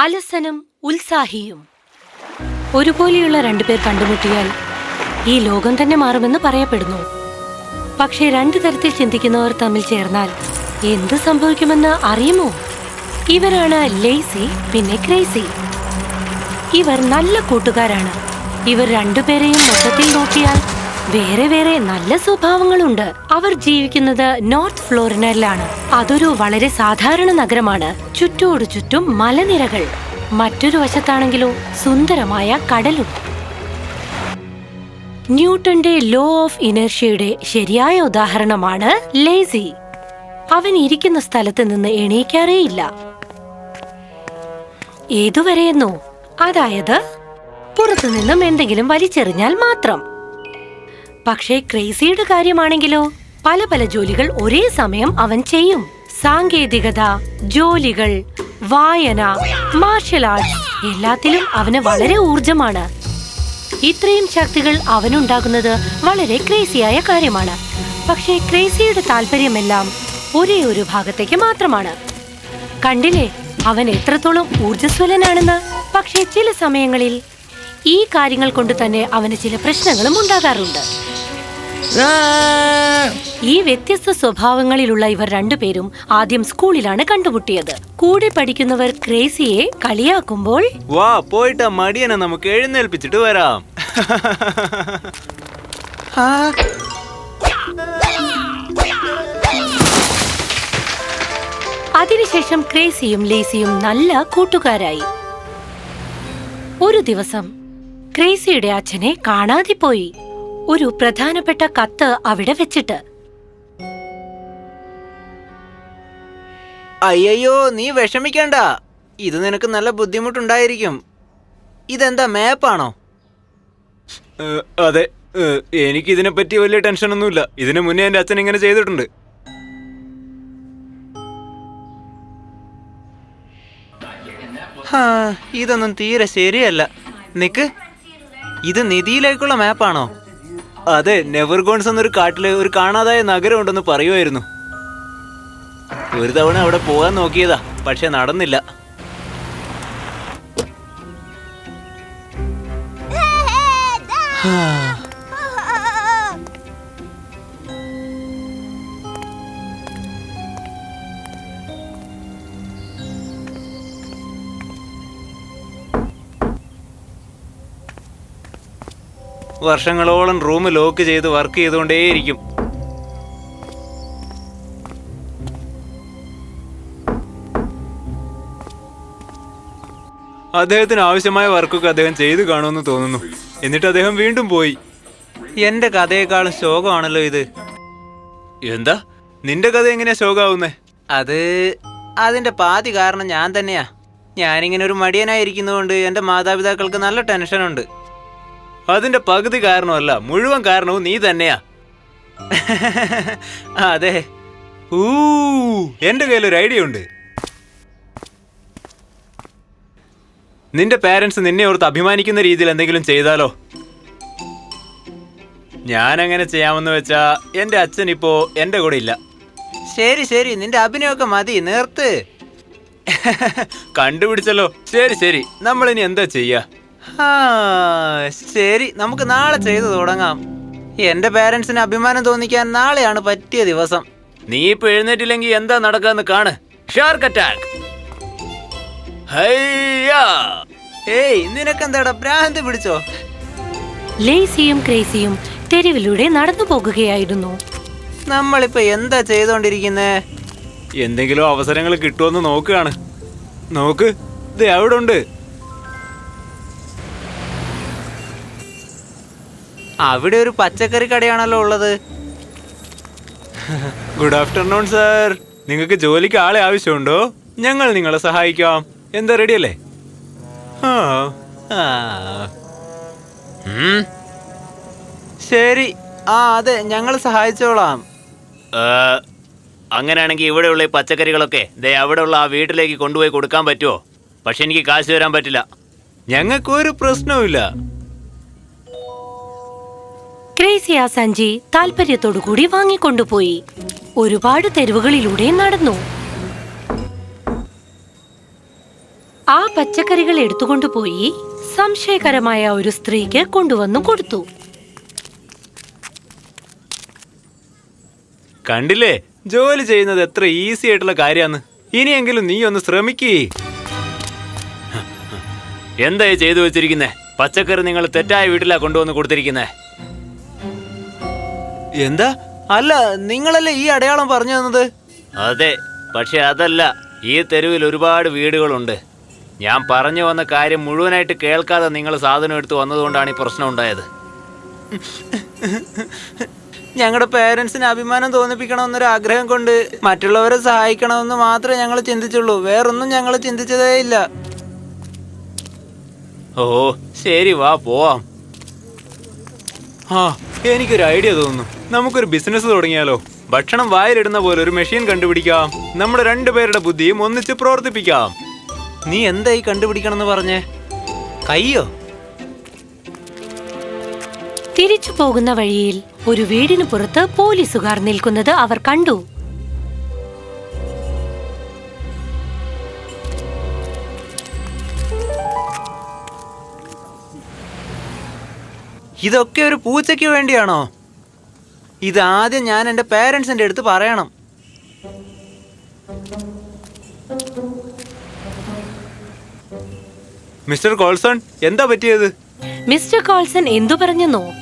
അലസനും ഉത്സാഹിയും. ഒരുപോലെയുള്ള രണ്ടുപേർ കണ്ടുമുട്ടിയാൽ ഈ ലോകം തന്നെ മാറുമെന്ന് പറയപ്പെടുന്നു. പക്ഷേ രണ്ടു തരത്തിൽ ചിന്തിക്കുന്നവർ തമ്മിൽ ചേർന്നാൽ എന്ത് സംഭവിക്കുമെന്ന് അറിയുമോ? ഇവരാണ് ലേസി പിന്നെ ക്രേസി ഇവർ നല്ല കൂട്ടുകാരാണ്. ഇവർ രണ്ടുപേരെയും മൊത്തത്തിൽ നോക്കിയാൽ വേറെ വേറെ നല്ല സ്വഭാവങ്ങളുണ്ട്. അവർ ജീവിക്കുന്നത് നോർത്ത് ഫ്ലോറിനയിലാണ്. അതൊരു വളരെ സാധാരണ നഗരമാണ്. ചുറ്റോടു ചുറ്റും മലനിരകൾ. മറ്റൊരു വശത്താണെങ്കിലോ സുന്ദരമായ കടലും. ന്യൂട്ടന്റെ ലോ ഓഫ് ഇനർഷ്യയുടെ ശരിയായ ഉദാഹരണമാണ് ലേസി. അവൻ ഇരിക്കുന്ന സ്ഥലത്ത് നിന്ന് എണീക്കാറേയില്ല. ഏതുവരെയെന്നോ. അതായത് പുറത്തുനിന്നും എന്തെങ്കിലും വലിച്ചെറിഞ്ഞാൽ മാത്രം. പക്ഷേ ക്രേസിയുടെ കാര്യമാണെങ്കിലോ? പല പല ജോലികൾ ഒരേ സമയം അവൻ ചെയ്യും. സാങ്കേതികത ജോലികൾ വായന മാർഷൽ ആർട്സ് എല്ലാത്തിലും അവന് വളരെ ഊർജമാണ് ഇത്രയും ശക്തികൾ അവനുണ്ടാകുന്നത് വളരെ ക്രേസിയായ കാര്യമാണ്. പക്ഷേ ക്രേസിയുടെ താല്പര്യമെല്ലാം ഒരേ ഒരു ഭാഗത്തേക്ക് മാത്രമാണ്. കണ്ടില്ലേ? അവൻ എത്രത്തോളം ഊർജസ്വലനാണെന്ന് പക്ഷേ ചില സമയങ്ങളിൽ ഈ കാര്യങ്ങൾ കൊണ്ട് തന്നെ അവന് ചില പ്രശ്നങ്ങളും ഉണ്ടാകാറുണ്ട്. ഈ വ്യത്യസ്ത സ്വഭാവങ്ങളിലുള്ള ഇവർ രണ്ടുപേരും ആദ്യം സ്കൂളിലാണ് കണ്ടുമുട്ടിയത്. കൂടെ പഠിക്കുന്നവർ ക്രേസിയെ കളിയാക്കുമ്പോൾ വാ പോയിട്ട് മടിയനെ നമുക്ക് എഴുന്നേൽപ്പിച്ചിട്ട് വരാം. ആ, അതിനുശേഷം ക്രേസിയും ലീസിയും നല്ല കൂട്ടുകാരായി. ഒരു ദിവസം ക്രേസിയുടെ അച്ഛനെ കാണാതെ പോയി. ഒരു പ്രധാനപ്പെട്ട കത്ത് അവിടെ വെച്ചിട്ട്. അയ്യോ നീ വിഷമിക്കണ്ട. ഇത് നിനക്ക് നല്ല ബുദ്ധിമുട്ടുണ്ടായിരിക്കും. ഇതെന്താ മാപ്പാണോ? അതെ. എനിക്ക് ഇതിനെ പറ്റി വലിയ ടെൻഷനൊന്നുമില്ല. ഇതിനു മുന്നേ എന്റെ അച്ഛൻ ഇങ്ങനെ ചെയ്തിട്ടുണ്ട്. ഹാ, ഇതൊന്നും തീരെ ശരിയല്ല. നിക്ക്? ഇത് നിധിയിലേക്കുള്ള മാപ്പാണോ? അതെ നെവർഗോൺസ് എന്നൊരു കാട്ടിൽ ഒരു കാണാതായ നഗരം ഉണ്ടെന്ന് പറയുമായിരുന്നു ഒരു തവണ അവിടെ പോകാൻ നോക്കിയതാ പക്ഷെ നടന്നില്ല. ഹാ. വർഷങ്ങളോളം റൂം ലോക്ക് ചെയ്ത് വർക്ക് ചെയ്തുകൊണ്ടേയിരിക്കും. അദ്ദേഹത്തിന് ആവശ്യമായ വർക്കൊക്കെ അദ്ദേഹം ചെയ്തു കാണുമെന്ന് തോന്നുന്നു. എന്നിട്ട് അദ്ദേഹം വീണ്ടും പോയി. എന്റെ കഥയെക്കാളും ശോകമാണല്ലോ ഇത്. എന്താ? നിന്റെ കഥ എങ്ങനെയാ ശോകാവുന്നേ? അത് അതിന്റെ പാതി കാരണം ഞാൻ തന്നെയാ. ഞാനിങ്ങനെ ഒരു മടിയനായിരിക്കുന്നതുകൊണ്ട് എന്റെ മാതാപിതാക്കൾക്ക് നല്ല ടെൻഷനുണ്ട്. അതിന്റെ പകുതി കാരണമല്ല മുഴുവൻ കാരണവും നീ തന്നെയാ. അതെ. ഊ എന്റെ ഒരു ഐഡിയ ഉണ്ട്. നിന്റെ പേരൻസ് നിന്നെ ഓർത്ത് അഭിമാനിക്കുന്ന രീതിയിൽ എന്തെങ്കിലും ചെയ്താലോ? ഞാൻ അങ്ങനെ ചെയ്യാമെന്ന് വെച്ചാ എന്റെ അച്ഛൻ ഇപ്പോ എന്റെ കൂടെ ഇല്ല. ശരി ശരി. നിന്റെ അഭിനയമൊക്കെ മതി. നേർത്ത്. കണ്ടുപിടിച്ചല്ലോ. ശരി ശരി. നമ്മൾ ഇനി എന്താ ചെയ്യാ? ശരി നമുക്ക് നാളെ ചെയ്തു തുടങ്ങാം. എന്റെ പേരൻസിന് അഭിമാനം തോന്നിക്കാൻ നാളെയാണ് പറ്റിയ ദിവസം. നീ ഇപ്പൊ എഴുന്നേറ്റില്ലെങ്കിൽ എന്താ നടക്കാന്ന് കാണ്. ഷാർക്ക് അറ്റാക്ക് ഹയ്യാ. ഏയ് നിനക്കെന്താടാ ഭ്രാന്ത് പിടിച്ചോ? ലേസിയും ക്രേസിയും തെരുവിലൂടെ നടന്നു പോകുകയായിരുന്നു. നമ്മളിപ്പോ എന്താ ചെയ്തോണ്ടിരിക്കുന്നേ? എന്തെങ്കിലും അവസരങ്ങൾ കിട്ടുമെന്ന് നോക്കുകയാണ് നോക്ക് ഇത് അവിടെ ഉണ്ട് അവിടെ ഒരു പച്ചക്കറി കടയാണല്ലോ ഉള്ളത്. ഗുഡ് ആഫ്റ്റർനൂൺ സർ നിങ്ങൾക്ക് ജോലിക്ക് ആളെ ആവശ്യമുണ്ടോ? ഞങ്ങൾ നിങ്ങളെ സഹായിക്കാം. എന്താ റെഡി അല്ലേ. ശരി. ആ അതെ ഞങ്ങൾ സഹായിച്ചോളാം. അങ്ങനെയാണെങ്കിൽ ഇവിടെയുള്ള ഈ പച്ചക്കറികളൊക്കെ ദേ അവിടെയുള്ള ആ വീട്ടിലേക്ക് കൊണ്ടുപോയി കൊടുക്കാൻ പറ്റുമോ പക്ഷെ എനിക്ക് കാശ് തരാൻ പറ്റില്ല. ഞങ്ങൾക്ക് ഒരു പ്രശ്നവുമില്ല. ക്രേസി ആ സഞ്ജി താല്പര്യത്തോടു കൂടി വാങ്ങിക്കൊണ്ടുപോയി. ഒരുപാട് തെരുവുകളിലൂടെ നടന്നു. ആ പച്ചക്കറികൾ എടുത്തുകൊണ്ടുപോയി സംശയകരമായ ഒരു സ്ത്രീക്ക് കൊണ്ടുവന്നു കൊടുത്തു. കണ്ടില്ലേ? ജോലി ചെയ്യുന്നത് എത്ര ഈസി ആയിട്ടുള്ള കാര്യാന്ന്. ഇനിയെങ്കിലും നീ ഒന്ന് ശ്രമിക്കേ. എന്തായി ചെയ്തു വെച്ചിരിക്കുന്നേ? പച്ചക്കറി നിങ്ങൾ തെറ്റായ വീട്ടിലാ കൊണ്ടുവന്ന് കൊടുത്തിരിക്കുന്നേ? എന്താ? അല്ല നിങ്ങളല്ലേ ഈ അടയാളം പറഞ്ഞു തന്നത്? അതെ പക്ഷെ അതല്ല. ഈ തെരുവിൽ ഒരുപാട് വീടുകളുണ്ട്. ഞാൻ പറഞ്ഞു വന്ന കാര്യം മുഴുവനായിട്ട് കേൾക്കാതെ നിങ്ങൾ സാധനം എടുത്ത് വന്നതുകൊണ്ടാണ് ഈ പ്രശ്നം ഉണ്ടായത്. ഞങ്ങളുടെ പേരൻസിന് അഭിമാനം തോന്നിപ്പിക്കണമെന്നൊരു ആഗ്രഹം കൊണ്ട് മറ്റുള്ളവരെ സഹായിക്കണമെന്ന് മാത്രമേ ഞങ്ങൾ ചിന്തിച്ചുള്ളൂ. വേറൊന്നും ഞങ്ങൾ ചിന്തിച്ചതേ ഇല്ല ഓ ശരി വാ പോവാം. എനിക്കൊരു ഐഡിയ തോന്നുന്നു. നമുക്കൊരു ബിസിനസ് തുടങ്ങിയാലോ? ഭക്ഷണം വായിലിടുന്ന പോലെ ഒരു മെഷീൻ കണ്ടുപിടിക്കാം. നമ്മുടെ രണ്ടുപേരുടെ ബുദ്ധിയും ഒന്നിച്ച് പ്രവർത്തിപ്പിക്കാം. നീ എന്തായി കണ്ടുപിടിക്കണം എന്ന് പറഞ്ഞേ? കയ്യോ? തിരിച്ചു പോകുന്ന വഴിയിൽ ഒരു വീടിന് പുറത്ത് പോലീസുകാർ നിൽക്കുന്നത് അവർ കണ്ടു. ഇതൊക്കെ ഒരു പൂച്ചയ്ക്ക് വേണ്ടിയാണോ? ഇത് ആദ്യം ഞാൻ എന്റെ പേരൻസിന്റെ അടുത്ത് പറയണം. മിസ്റ്റർ കോൾസൺ എന്താ പറ്റിയത്? മിസ്റ്റർ കോൾസൺ എന്തു പറഞ്ഞെന്നോ?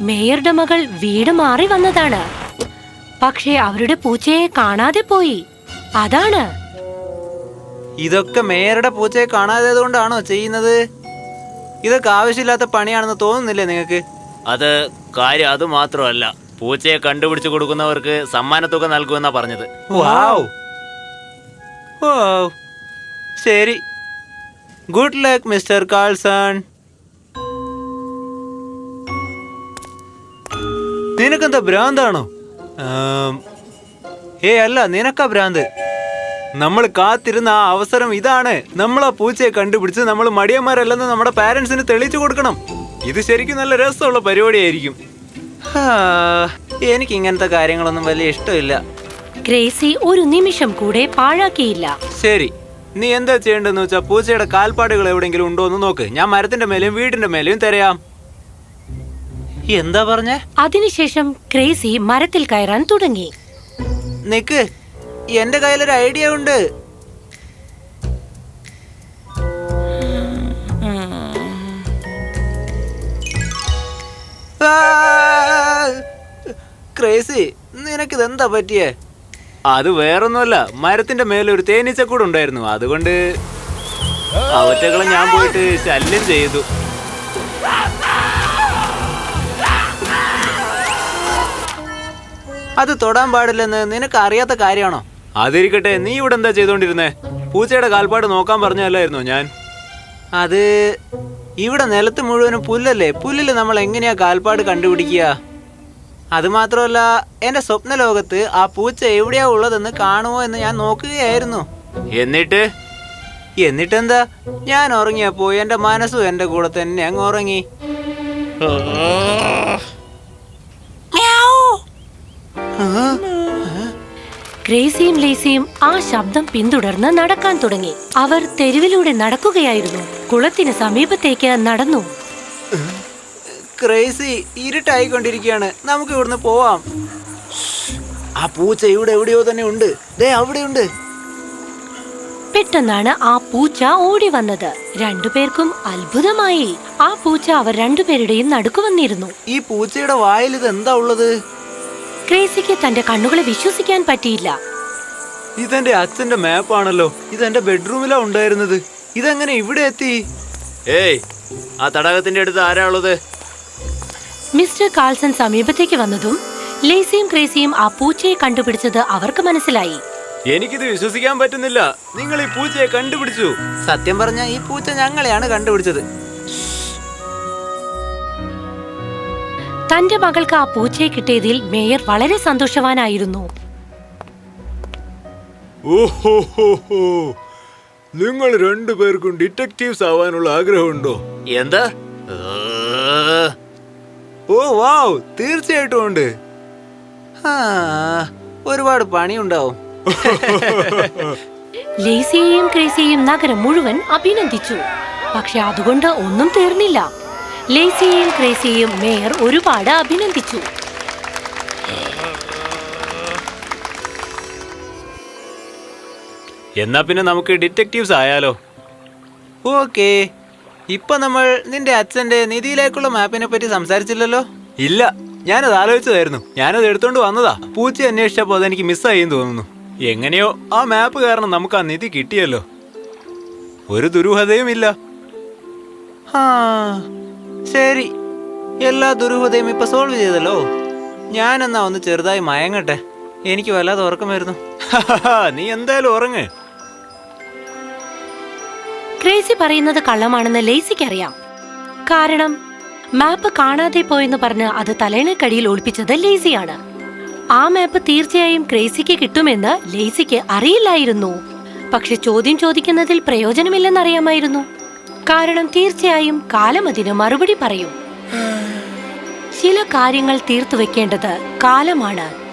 മേയറുടെ മകൾ വീട് മാറി വന്നതാണ്. പക്ഷേ അവരുടെ പൂച്ചയെ കാണാതെ പോയി. അതാണ്. ഇതൊക്കെ മേയറുടെ പൂച്ചയെ കാണാതെ കൊണ്ടാണോ ചെയ്യുന്നത്? ഇതൊക്കെ ആവശ്യമില്ലാത്ത പണിയാണെന്ന് തോന്നുന്നില്ലേ നിങ്ങൾക്ക്? അത് കാര്യം അത് മാത്രമല്ല. പൂച്ചയെ കണ്ടുപിടിച്ചു കൊടുക്കുന്നവർക്ക് സമ്മാനത്തുക നൽകുമെന്നാ പറഞ്ഞത്. വാവ്. ഓ ശരി. Good luck mister Carlson. നിനക്കെന്താ ഭ്രാന്താണോ? ഏ അല്ല നിനക്കാ ഭ്രാന്ത്. നമ്മൾ കാത്തിരുന്ന ആ അവസരം ഇതാണ്. നമ്മൾ ആ പൂച്ചയെ കണ്ടുപിടിച്ച് നമ്മൾ മടിയന്മാരല്ലെന്ന് നമ്മുടെ പാരന്റ്സിന് തെളിയിച്ചു കൊടുക്കണം. ഇത് ശരിക്കും നല്ല രസമുള്ള പരിപാടിയായിരിക്കും. എനിക്ക് ഇങ്ങനത്തെ കാര്യങ്ങളൊന്നും വലിയ ഇഷ്ടമില്ല. ഗ്രേസി ഒരു നിമിഷം കൂടെ പാഴാക്കിയില്ല. ശരി. നീ എന്താ ചെയ്യേണ്ടതെന്ന് വെച്ചാൽ പൂച്ചയുടെ കാൽപ്പാടുകൾ എവിടെയെങ്കിലും ഉണ്ടോ എന്ന് നോക്ക്. ഞാൻ മരത്തിന്റെ മേലെയും വീടിന്റെ മേലെയും തിരയാം. എന്താ പറഞ്ഞേ? അതിനുശേഷം ക്രേസി മരത്തിൽ കയറാൻ തുടങ്ങി. നിക്ക്. എന്റെ കയ്യിലൊരു ഐഡിയ ഉണ്ട്. ക്രേസി നിനക്ക് എന്താ പറ്റിയേ? അത് വേറൊന്നുമല്ല മരത്തിന്റെ മേലെ ഒരു തേനീച്ചക്കൂട് ഉണ്ടായിരുന്നു. അതുകൊണ്ട് അവറ്റകളെ ഞാൻ പോയിട്ട് ശല്യം ചെയ്തു. അത് തൊടാൻ പാടില്ലെന്ന് നിനക്ക് അറിയാത്ത കാര്യമാണോ? അതിരിക്കട്ടെ നീ ഇവിടെ എന്താ ചെയ്തോണ്ടിരുന്നേ? പൂച്ചയുടെ കാൽപ്പാട് നോക്കാൻ പറഞ്ഞല്ലായിരുന്നോ ഞാൻ? അത് ഇവിടെ നിലത്ത് മുഴുവനും പുല്ലല്ലേ? പുല്ലിൽ നമ്മൾ എങ്ങനെയാ കാൽപ്പാട് കണ്ടുപിടിക്കുക? അത് മാത്രമല്ല എന്റെ സ്വപ്ന ലോകത്ത് ആ പൂച്ച എവിടെയാ ഉള്ളതെന്ന് കാണുമോ എന്ന് ഞാൻ നോക്കുകയായിരുന്നു. എന്നിട്ട്? എന്നിട്ടെന്താ? ഞാൻ ഉറങ്ങിയപ്പോ എന്റെ മനസ്സും എന്റെ കൂടെ തന്നെ അങ്ങ് ഉറങ്ങി. ഗ്രേസിയും ലേസിയും ആ ശബ്ദം പിന്തുടർന്ന് നടക്കാൻ തുടങ്ങി. അവർ തെരുവിലൂടെ നടക്കുകയായിരുന്നു. കുളത്തിന് സമീപത്തേക്ക് നടന്നു. ക്രേസി ഇരുട്ടായിക്കൊണ്ടിരിക്കുകയാണ്. നമുക്ക് ഇവിടുന്ന് പോവാം. ആ പൂച്ച ഇവിടെ എവിടെയോ തന്നെ ഉണ്ട്. ദേ അവിടെയുണ്ട് പെട്ടെന്നാണ് ആ പൂച്ച ഓടി വന്നത്. രണ്ടുപേർക്കും അത്ഭുതമായി. ആ പൂച്ച അവർ രണ്ടുപേരുടെയും നടുക്ക് വന്നിരുന്നു. ഈ പൂച്ചയുടെ വായിൽ ഇത് എന്താ ഉള്ളത്? ക്രേസിക്ക് തന്റെ കണ്ണുകളെ വിശ്വസിക്കാൻ പറ്റിയില്ല. ഇതെന്റെ അച്ഛന്റെ മാപ്പാണല്ലോ എന്റെ ബെഡ്റൂമിലാ ഉണ്ടായിരുന്നത്. ഇതെങ്ങനെ ഇവിടെ എത്തി? ഏയ് ആ തടാകത്തിന്റെ അടുത്ത് ആരാ ഉള്ളത് മിസ്റ്റർ കാൾസൺ സമീപത്തേക്ക് വന്നതും ലേസിയും ക്രേസിയും ആ പൂച്ചയെ കണ്ടുപിടിച്ചത് അവർക്ക് മനസ്സിലായി. എനിക്കിത് വിശ്വസിക്കാൻ പറ്റുന്നില്ല. നിങ്ങൾ ഈ പൂച്ചയെ കണ്ടുപിടിച്ചു. സത്യം പറഞ്ഞ ഈ പൂച്ച ഞങ്ങളെയാണ് കണ്ടുപിടിച്ചത്. തന്റെ മകൾക്ക് ആ പൂച്ചയെ കിട്ടിയതിൽ മേയർ വളരെ സന്തോഷവാനായിരുന്നു. ഓഹോ നിങ്ങൾ രണ്ടുപേർക്കും ഡിറ്റക്റ്റീവ്സ് ആവാനുള്ള ആഗ്രഹമുണ്ടോ? എന്താ? ഓ വാവ് തീർച്ചയായിട്ടും ഉണ്ട്. ആ, ഒരുപാട് പണിയുണ്ടാവും. ലേസിയെയും ക്രേസിയെയും നഗരം മുഴുവൻ അഭിനന്ദിച്ചു. പക്ഷെ അതുകൊണ്ട് ഒന്നും തീർന്നില്ല. ലേസിയെയും ക്രേസിയെയും മേയർ ഒരുപാട് അഭിനന്ദിച്ചു. എന്നാ പിന്നെ നമുക്ക് ഡിറ്റക്റ്റീവ്സ് ആയാലോ? ഓക്കേ. ഇപ്പൊ നമ്മൾ നിന്റെ അച്ഛന്റെ നിധിയിലേക്കുള്ള മാപ്പിനെ പറ്റി സംസാരിച്ചില്ലല്ലോ? ഇല്ല ഞാനത് ആലോചിച്ചതായിരുന്നു. ഞാനത് എടുത്തോണ്ട് വന്നതാ. പൂച്ച അന്വേഷിച്ചപ്പോ അതെനിക്ക് മിസ്സായി തോന്നുന്നു. എങ്ങനെയോ ആ മാപ്പ് കാരണം നമുക്ക് ആ നിധി കിട്ടിയല്ലോ. ഒരു ദുരൂഹതയും ഇല്ല ആ. ശരി. എല്ലാ ദുരൂഹതയും ഇപ്പൊ സോൾവ് ചെയ്തല്ലോ. ഞാൻ എന്നാ ഒന്ന് ചെറുതായി മയങ്ങട്ടെ. എനിക്ക് വല്ലാതെ ഉറക്കം വരുന്നു. നീ എന്തായാലും ഉറങ്ങ്. ക്രേസി പറയുന്നത് കള്ളമാണെന്ന് ലേസിക്ക് അറിയാം കാരണം മാപ്പ് കാണാതെ പോയെന്ന് പറഞ്ഞ് അത് തലേണക്കടിയിൽ ഒളിപ്പിച്ചത് ലേസിയാണ്. ആ മാപ്പ് തീർച്ചയായും ക്രേസിക്ക് കിട്ടുമെന്ന് ലേസിക്ക് അറിയില്ലായിരുന്നു. പക്ഷെ ചോദ്യം ചോദിക്കുന്നതിൽ പ്രയോജനമില്ലെന്നറിയാമായിരുന്നു കാരണം തീർച്ചയായും കാലം അതിന് മറുപടി പറയും. ചില കാര്യങ്ങൾ തീർത്തു വെക്കേണ്ടത് കാലമാണ്.